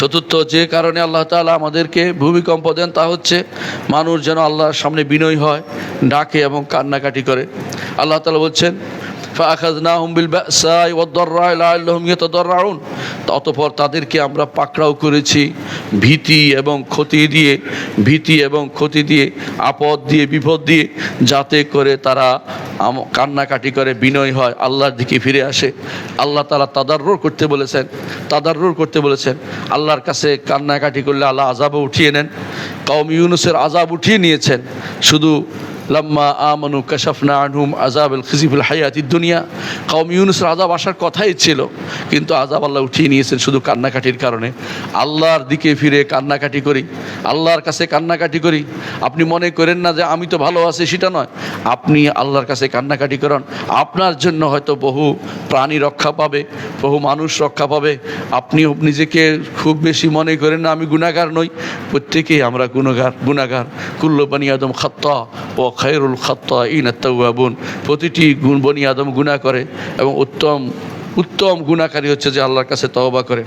চতুর্থ যে কারণে আল্লাহ তালা আমাদেরকে ভূমিকম্প দেন তা হচ্ছে মানুষ যেন আল্লাহর সামনে বিনয় হয়, ডাকে এবং কান্নাকাটি করে। আল্লাহ তালা বলছেন ফাখাজনাহুম বিল বাসাই ওয়াদদাররা লাআল্লাহুম ইয়াতাদাররাউন তাদেরকে আমরা পাকড়াও করেছি, ভীতি এবং ক্ষতি দিয়ে, ভীতি এবং ক্ষতি দিয়ে, আপদ দিয়ে, বিপদ দিয়ে, যাতে করে তারা কান্নাকাটি করে, বিনয় হয়, আল্লাহর দিকে ফিরে আসে। আল্লাহ তারা তাদাররোর করতে বলেছেন, তাদাররোর করতে বলেছেন, আল্লাহর কাছে কান্নাকাটি করলে আল্লাহ আজাবও উঠিয়ে নেন। কম ইউনুসের আজাব উঠিয়ে নিয়েছেন। শুধু লাম্মা আমানু কাশাফনা আনহুম আজাবুল খিজিবুল হায়াতি দুনিয়া। কওম ইউনুসের আজাব আসার কথাই ছিল, কিন্তু আজাব আল্লাহ উঠিয়ে নিয়েছেন শুধু কান্নাকাটির কারণে। আল্লাহর দিকে ফিরে কান্নাকাটি করি, আল্লাহর কাছে কান্নাকাটি করি। আপনি মনে করেন না যে আমি তো ভালো আছি, সেটা নয়। আপনি আল্লাহর কাছে কান্নাকাটি করেন। আপনার জন্য হয়তো বহু প্রাণী রক্ষা পাবে, বহু মানুষ রক্ষা পাবে। আপনি নিজেকে খুব বেশি মনে করেন না, আমি গুণাগার নই। প্রত্যেকেই আমরা গুণগার গুণাগার কুল্ল বানি আদম খাত্তা, ও খায়রুল খত্তা ইন আত্মাবুন প্রতিটি গুণ বনি আদম গুণা করে এবং উত্তম উত্তম গুণাকারী হচ্ছে যে আল্লাহর কাছে তওবা করে।